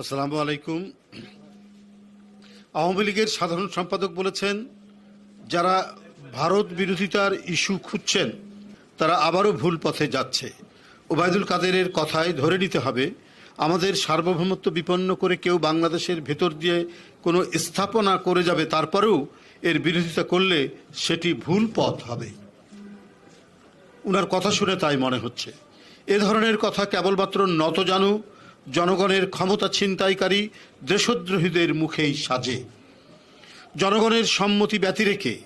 আসসালামু আলাইকুম। আওয়ামী লীগের সাধারণ সম্পাদক বলেছেন, যারা ভারত বিরোধিতার ইস্যু খুঁজছেন, তারা আবারও ভুল পথে যাচ্ছে। ওবায়দুল কাদেরের কথায় ধরে নিতে হবে, আমাদের সার্বভৌমত্ব বিপন্ন করে কেউ বাংলাদেশের ভেতর দিয়ে কোনো স্থাপনা করে যাবে, তারপরেও এর বিরোধিতা করলে সেটি ভুল পথ হবে। উনার কথা শুনে তাই মনে হচ্ছে। এ ধরনের কথা কেবলমাত্র নতজানু জনগণের ক্ষমতা ছিনতাইকারী দেশদ্রোহীদের মুখেই সাজে। জনগণের সম্মতি ব্যতি রেখে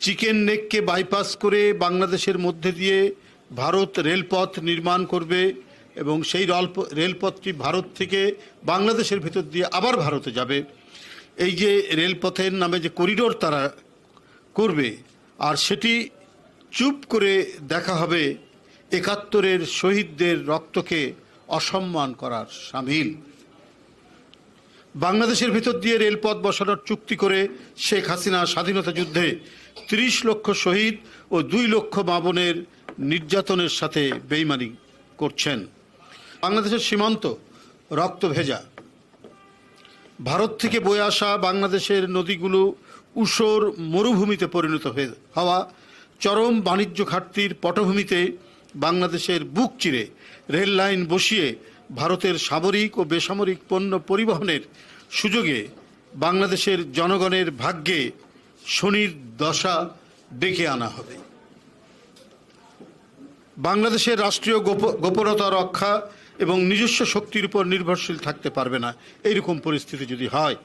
চিকেন নেককে বাইপাস করে বাংলাদেশের মধ্যে দিয়ে ভারত রেলপথ নির্মাণ করবে এবং সেই রলপ- রেলপথটি ভারত থেকে বাংলাদেশের ভেতর দিয়ে আবার ভারতে যাবে। এই যে রেলপথের নামে যে করিডোর তারা করবে, আর সেটি চুপ করে দেখা হবে একাত্তরের শহীদদের রক্তকে অসম্মান করার সামিল। বাংলাদেশের ভিতর দিয়ে রেলপথ বসানোর চুক্তি করে শেখ হাসিনা স্বাধীনতা যুদ্ধে ত্রিশ লক্ষ শহীদ ও দুই লক্ষ মাবনের নির্যাতনের সাথে বেইমানি করছেন। বাংলাদেশের সীমান্ত রক্ত ভেজা। ভারত থেকে বয়ে আসা বাংলাদেশের নদীগুলো উষর মরুভূমিতে পরিণত হয়ে হওয়া চরম বাণিজ্য ঘাটতির পটভূমিতে বাংলাদেশের বুক চিরে রেল লাইন বসিয়ে ভারতের সামরিক ও বেসামরিক পণ্য পরিবহনের সুযোগে বাংলাদেশের জনগণের ভাগ্যে শনির দশা ডেকে আনা হবে। বাংলাদেশের রাষ্ট্রীয় গোপ- গোপনতা রক্ষা এবং নিজস্ব শক্তির উপর নির্ভরশীল থাকতে পারবে না, এইরকম পরিস্থিতি যদি হয়,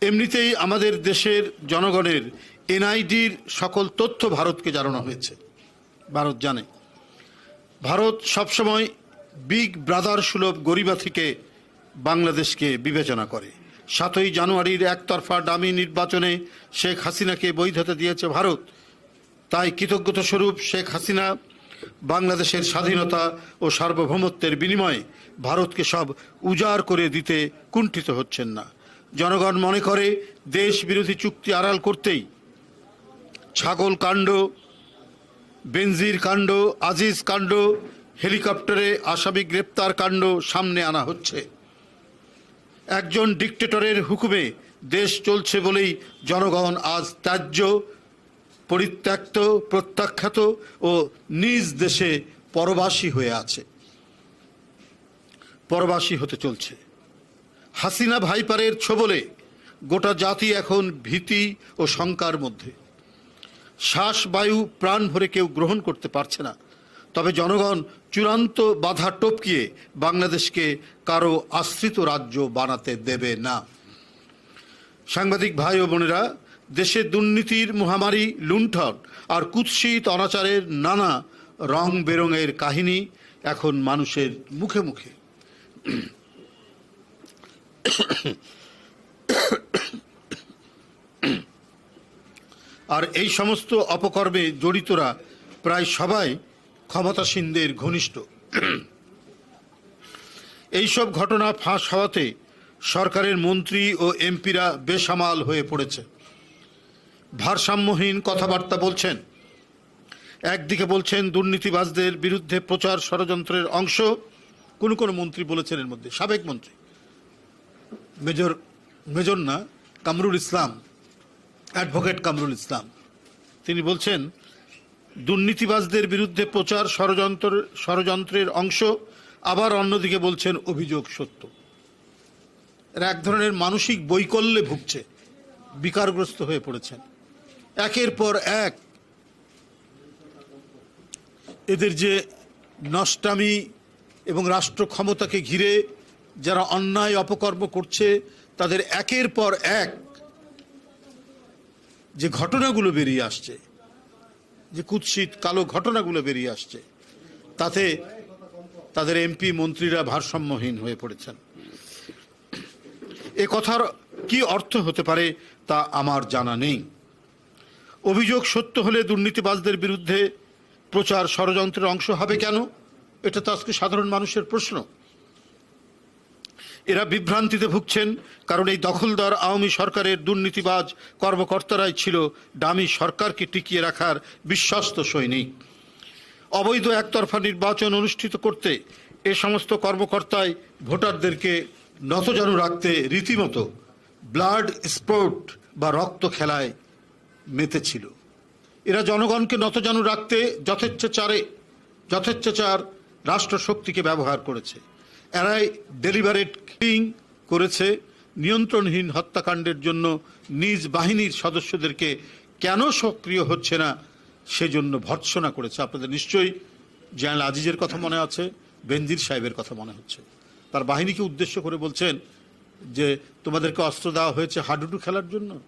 এমনিতেই আমাদের দেশের জনগণের এনআইডির সকল তথ্য ভারতকে জানানো হয়েছে। ভারত জানে। ভারত সবসময় বিগ ব্রাদার সুলভ গরিবা থেকে বাংলাদেশকে বিবেচনা করে। সাতই জানুয়ারির একতরফা ডামি নির্বাচনে শেখ হাসিনাকে বৈধতা দিয়েছে ভারত। তাই কৃতজ্ঞতা স্বরূপ শেখ হাসিনা বাংলাদেশের স্বাধীনতা ও সার্বভৌমত্বের বিনিময়ে ভারতকে সব উজাড় করে দিতে কুণ্ঠিত হচ্ছেন না। জনগণ মনে করে, দেশ বিরোধী চুক্তি আড়াল করতেই ছাগল কাণ্ড বেনজির কাণ্ড, আজিজ কাণ্ড, হেলিকপ্টারে আসামি গ্রেপ্তার কাণ্ড সামনে আনা হচ্ছে। একজন ডিকটেটরের হুকুমে দেশ চলছে বলেই জনগণ আজ ত্যায্য, পরিত্যক্ত, প্রত্যাখ্যাত ও নিজ দেশে পরবাসী হয়ে আছে। পরবাসী হতে চলছে। হাসিনা ভাইপারের ছোবলে গোটা জাতি এখন ভীতি ও শঙ্কার মধ্যে। শ্বাস বায়ু প্রাণ ভরে কেউ গ্রহণ করতে পারছে না। তবে জনগণ চূড়ান্ত বাধা টপকিয়ে বাংলাদেশকে কারও আশ্রিত রাজ্য বানাতে দেবে না। সাংবাদিক ভাই ও বোনেরা, দেশে দুর্নীতির মহামারী, লুণ্ঠন আর কুৎসিত অনাচারের নানা রং বেরঙের কাহিনী এখন মানুষের মুখে মুখে। আর এই সমস্ত অপকর্মে জড়িতরা প্রায় সবাই ক্ষমতাসীনদের ঘনিষ্ঠ। এইসব ঘটনা ফাঁস হওয়াতে সরকারের মন্ত্রী ও এমপিরা বেসামাল হয়ে পড়েছে। ভারসাম্যহীন কথাবার্তা বলছেন। একদিকে বলছেন দুর্নীতিবাজদের বিরুদ্ধে প্রচার ষড়যন্ত্রের অংশ, কোন কোন মন্ত্রী বলেছেন এর মধ্যে। সাবেক মন্ত্রী। মেজর মেজর না, কামরুল ইসলাম। অ্যাডভোকেট কামরুল ইসলাম। তিনি বলছেন, দুর্নীতিবাজদের বিরুদ্ধে প্রচার ষড়যন্ত্র, ষড়যন্ত্রের অংশ, আবার অন্যদিকে বলছেন অভিযোগ সত্য। এরা এক ধরনের মানসিক বৈকল্যে ভুগছে, বিকারগ্রস্ত হয়ে পড়েছেন। একের পর এক, এদের যে নষ্টামি এবং রাষ্ট্র ক্ষমতাকে ঘিরে যারা অন্যায় অপকর্ম করছে, তাদের একের পর এক যে ঘটনাগুলো বেরিয়ে আসছে, যে কুৎসিত কালো ঘটনাগুলো বেরিয়ে আসছে, তাতে তাদের এমপি মন্ত্রীরা ভারসাম্যহীন হয়ে পড়েছেন। এ কথার কি অর্থ হতে পারে তা আমার জানা নেই। অভিযোগ সত্য হলে দুর্নীতিবাজদের বিরুদ্ধে প্রচার ষড়যন্ত্রের অংশ হবে কেন? এটা তো আজকে সাধারণ মানুষের প্রশ্ন। এরা বিভ্রান্তিতে ভুগছেন, কারণ এই দখলদার আওয়ামী সরকারের দুর্নীতিবাজ কর্মকর্তারাই ছিল ডামি সরকারকে টিকিয়ে রাখার বিশ্বস্ত সৈনিক। অবৈধ একতরফা নির্বাচন অনুষ্ঠিত করতে এ সমস্ত কর্মকর্তাই ভোটারদেরকে নতজানু রাখতে রীতিমতো ব্লাড স্পোর্ট বা রক্ত খেলায় মেতেছিল। এরা জনগণকে নতজানু রাখতে যথেচ্ছাচারে, যথেচ্ছাচার রাষ্ট্রশক্তিকে ব্যবহার করেছে। এরাই ডেলিভারেট কিলিং করেছে নিয়ন্ত্রণহীন হত্যাকাণ্ডের জন্য নিজ বাহিনীর সদস্যদেরকে কেন সক্রিয় হচ্ছে না সেজন্য ভর্ৎসনা করেছে। আপনাদের নিশ্চয়ই জেনারেল আজিজের কথা মনে আছে, বেনজির সাহেবের কথা মনে হচ্ছে। তার বাহিনীকে উদ্দেশ্য করে বলছেন যে, তোমাদেরকে অস্ত্র দেওয়া হয়েছে হাডুডু খেলার জন্য?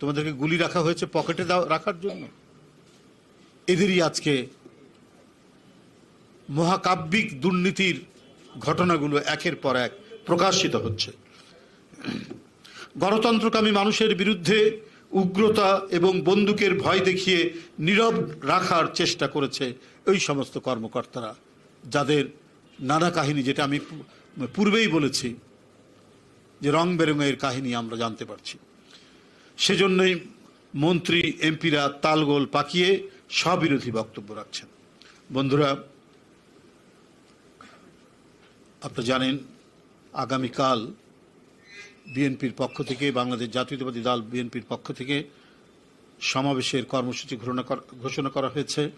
তোমাদেরকে গুলি রাখা হয়েছে পকেটে দেওয়া রাখার জন্য? এদেরই আজকে মহাকাব্যিক দুর্নীতির ঘটনাগুলো একের পর এক প্রকাশিত হচ্ছে। গণতন্ত্রকামী মানুষের বিরুদ্ধে উগ্রতা এবং বন্দুকের ভয় দেখিয়ে নীরব রাখার চেষ্টা করেছে এই সমস্ত কর্মকর্তারা, যাদের নানা কাহিনী যেটা আমি পূর্বেই বলেছি যে রং বেরঙের কাহিনী আমরা জানতে পারছি। সেজন্যই মন্ত্রী, এমপিরা তালগোল পাকিয়ে স্ববিরোধী বক্তব্য রাখছেন। বন্ধুরা আপনারা জানেন, আগামীকাল বিএনপির পক্ষ থেকে, বাংলাদেশ জাতীয়তাবাদী দল বিএনপির পক্ষ থেকে সমাবেশের কর্মসূচি ঘোষণা করা- হয়েছে।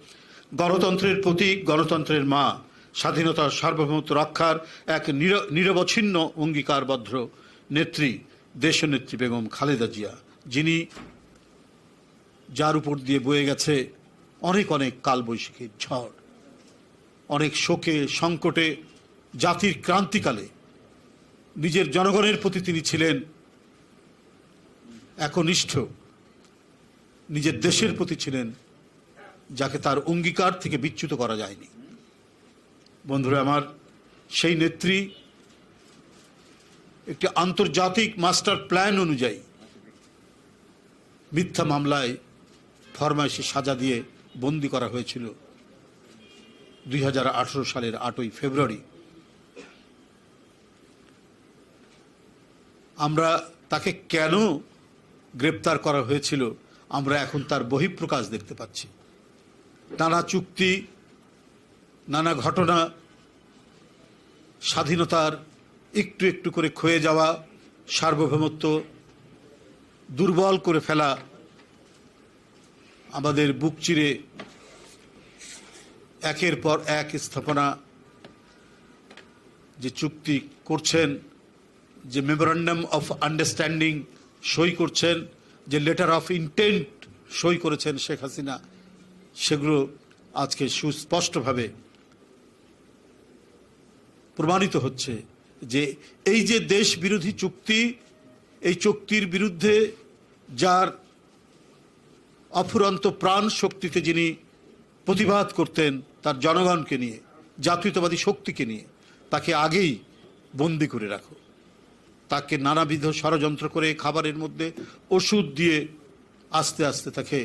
গণতন্ত্রের প্রতীক, গণতন্ত্রের মা, স্বাধীনতার সার্বভৌমত্ব রক্ষার এক নির- নিরবচ্ছিন্ন অঙ্গীকারবদ্ধ নেত্রী, দেশনেত্রী বেগম খালেদা জিয়া, যিনি যার উপর দিয়ে বয়ে গেছে অনেক অনেক কালবৈশাখীর ঝড়, অনেক শোকে, সংকটে জাতির ক্রান্তিকালে নিজের জনগণের প্রতি তিনি ছিলেন একনিষ্ঠ, নিজের দেশের প্রতি ছিলেন যাকে তার অঙ্গীকার থেকে বিচ্যুত করা যায়নি। বন্ধুরা, আমার সেই নেত্রী একটি আন্তর্জাতিক মাস্টার প্ল্যান অনুযায়ী মিথ্যা মামলায় ফরমাইশি সাজা দিয়ে বন্দি করা হয়েছিল দুই হাজার আঠারো সালের আটই ফেব্রুয়ারি। আমরা তাকে কেন গ্রেপ্তার করা হয়েছিল, আমরা এখন তার বহিঃপ্রকাশ দেখতে পাচ্ছি। নানা চুক্তি, নানা ঘটনা, স্বাধীনতার একটু একটু করে ক্ষয়ে যাওয়া, সার্বভৌমত্ব দুর্বল করে ফেলা, আমাদের বুক চিরে একের পর এক স্থাপনা যে চুক্তি করছেন যে মেমোরান্ডাম অফ আন্ডারস্ট্যান্ডিং সই করছেন, যে লেটার অফ ইন্টেন্ট সই করেছেন শেখ হাসিনা, সেগুলো আজকে সুস্পষ্টভাবে প্রমাণিত হচ্ছে যে এই যে দেশ বিরোধী চুক্তি, এই চুক্তির বিরুদ্ধে যার অফুরন্ত প্রাণ শক্তিতে যিনি প্রতিবাদ করতেন, তার জনগণকে নিয়ে, জাতীয়তাবাদী শক্তিকে নিয়ে, তাকে আগেই বন্দি করে রাখো। তাকে নানাবিধ ষড়যন্ত্র করে খাবারের মধ্যে ওষুধ দিয়ে আস্তে আস্তে তাকে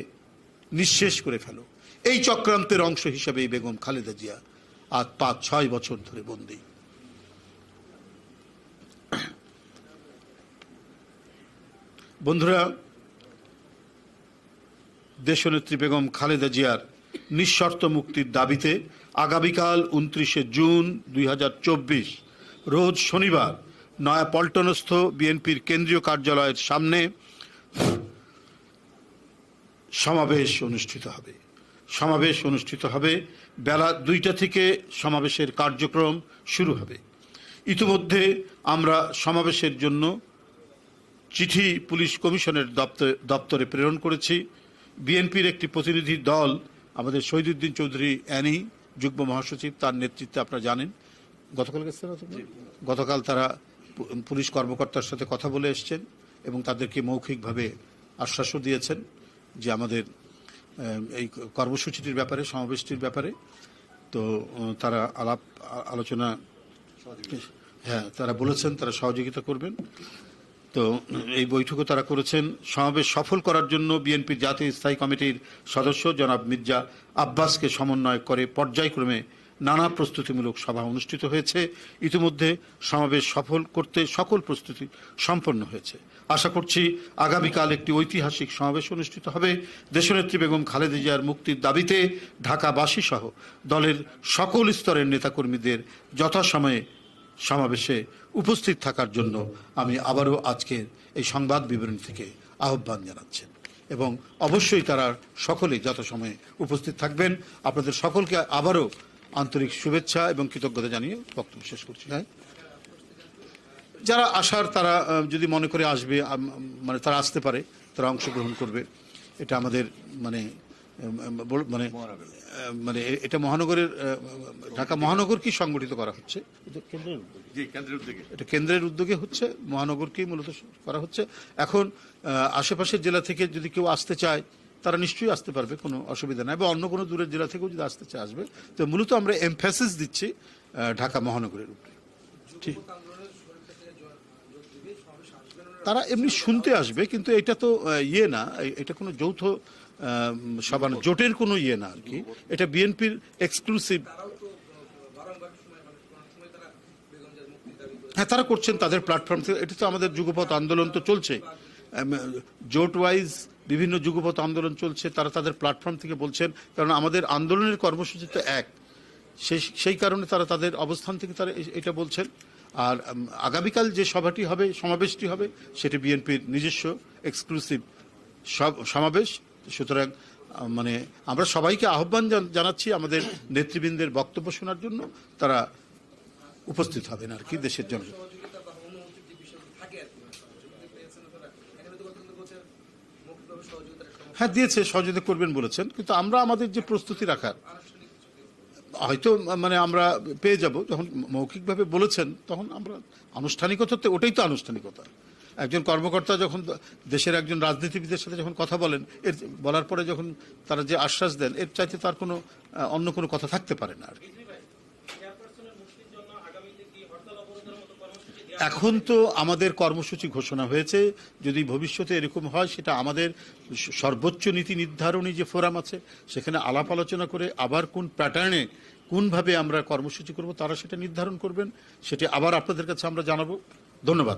নিঃশেষ করে ফেলো। এই চক্রান্তের অংশ হিসাবে এই বেগম খালেদা জিয়া আজ পাঁচ, ছয় বছর ধরে বন্দী। বন্ধুরা, দেশনেত্রী বেগম খালেদা জিয়ার নিঃশর্ত মুক্তির দাবিতে আগামীকাল উনত্রিশে জুন দুই হাজার চব্বিশ, রোজ শনিবার নয়া পল্টনস্থ বিএনপির কেন্দ্রীয় কার্যালয়ের সামনে সমাবেশ অনুষ্ঠিত হবে। সমাবেশ অনুষ্ঠিত হবে বেলা দুইটা থেকে সমাবেশের কার্যক্রম শুরু হবে। ইতিমধ্যে আমরা সমাবেশের জন্য চিঠি পুলিশ কমিশনের দপ্তর দপ্তরে প্রেরণ করেছি। বিএনপির একটি প্রতিনিধি দল আমাদের শহীদুদ্দিন চৌধুরী অ্যানি যুগ্ম মহাসচিব তার নেতৃত্বে আপনারা জানেন গতকাল গেছেন গতকাল তারা পুলিশ কর্মকর্তার সাথে কথা বলে এসছেন এবং তাদেরকে মৌখিকভাবে আশ্বাসও দিয়েছেন যে আমাদের এই কর্মসূচিটির ব্যাপারে, সমাবেশটির ব্যাপারে। তো তারা আলাপ আলোচনা হ্যাঁ তারা বলেছেন, তারা সহযোগিতা করবেন। তো, এই বৈঠকও তারা করেছেন। সমাবেশ সফল করার জন্য বিএনপির জাতীয় স্থায়ী কমিটির সদস্য জনাব মির্জা আব্বাসকে সমন্বয় করে পর্যায়ক্রমে নানা প্রস্তুতিমূলক সভা অনুষ্ঠিত হয়েছে। ইতিমধ্যে সমাবেশ সফল করতে সকল প্রস্তুতি সম্পন্ন হয়েছে। আশা করছি আগামীকাল একটি ঐতিহাসিক সমাবেশ অনুষ্ঠিত হবে। দেশনেত্রী বেগম খালেদা জিয়ার মুক্তির দাবিতে ঢাকাবাসী সহ দলের সকল স্তরের নেতাকর্মীদের যথাসময়ে সমাবেশে উপস্থিত থাকার জন্য আমি আবারও আজকের এই সংবাদ বিবরণী থেকে আহ্বান জানাচ্ছেন এবং অবশ্যই তারা সকলেই যথাসময়ে উপস্থিত থাকবেন। আপনাদের সকলকে আবারও আন্তরিক শুভেচ্ছা এবং কৃতজ্ঞতা জানিয়ে বক্তব্য শেষ করছি। হ্যাঁ। যারা আসার তারা যদি মনে করে আসবে মানে তারা আসতে পারে তারা অংশগ্রহণ করবে। এটা আমাদের মানে বল- মানে মানে এটা মহানগরের ঢাকা মহানগর কি সংগঠিত করা হচ্ছে? এটা কেন্দ্রের উদ্যোগে। হচ্ছে মহানগরকেই মূলত করা হচ্ছে। এখন আশেপাশের জেলা থেকে যদি কেউ আসতে চায় তারা নিশ্চয়ই আসতে পারবে কোনো অসুবিধা নাই। বা অন্য কোনো দূরের জেলা থেকেও যদি আসতে চায় আসবে। তো মূলত আমরা এমফ্যাসিস দিচ্ছি ঢাকা মহানগরের উপরে। ঠিক। তারা এমনি শুনতে আসবে কিন্তু এটা তো ইয়ে না। এটা কোনো যৌথ না, জোটের কোনো ইয়ে না আর কি। এটা বিএনপির এক্সক্লুসিভ হ্যাঁ তারা করছেন তাদের প্ল্যাটফর্ম থেকে। এটা তো আমাদের যুগপথ আন্দোলন তো চলছে জোট ওয়াইজ বিভিন্ন যুগপথ আন্দোলন চলছে, তারা তাদের প্ল্যাটফর্ম থেকে বলছেন, কারণ আমাদের আন্দোলনের কর্মসূচি তো এক। সেই সেই কারণে তারা তাদের অবস্থান থেকে তারা এটা বলছেন। আর আগামীকাল যে সভাটি হবে, সমাবেশটি হবে, সেটি বিএনপির নিজস্ব এক্সক্লুসিভ সমাবেশ। সুতরাং মানে আমরা সবাইকে আহ্বান জানাচ্ছি আমাদের নেতৃবৃন্দের বক্তব্য শোনার জন্য। তারা উপস্থিত হবেন আর কি, দেশের জন্য সহযোগিতা বা অনুমতির যে বিষয়গুলো থাকে আর কি সহযোগিতা পেয়েছেন তারা এখানে তো কথা বলছেন মৌখিকভাবে সহযোগিতার একটা হ্যাঁ দিয়েছে, সহযোগিতা করবেন বলেছেন, কিন্তু আমরা আমাদের যে প্রস্তুতি রাখার, হয়তো মানে আমরা পেয়ে যাব, যখন মৌখিকভাবে বলেছেন, তখন আমরা আনুষ্ঠানিকতা তো, ওটাই তো আনুষ্ঠানিকতা। একজন কর্মকর্তা যখন দেশের একজন রাজনীতিবিদের সাথে যখন কথা বলেন, এর বলার পরে যখন তারা যে আশ্বাস দেন, এর চাইতে তার কোনো অন্য কোনো কথা থাকতে পারে না আর কি। এখন তো আমাদের কর্মসূচি ঘোষণা হয়েছে। যদি ভবিষ্যতে এরকম হয়, সেটা আমাদের সর্বোচ্চ নীতি নির্ধারণী যে ফোরাম আছে, সেখানে আলাপ আলোচনা করে আবার কোন প্যাটার্নে কোনভাবে আমরা কর্মসূচি করব, তারা সেটা নির্ধারণ করবেন। সেটি আবার আপনাদের কাছে আমরা জানাব। ধন্যবাদ।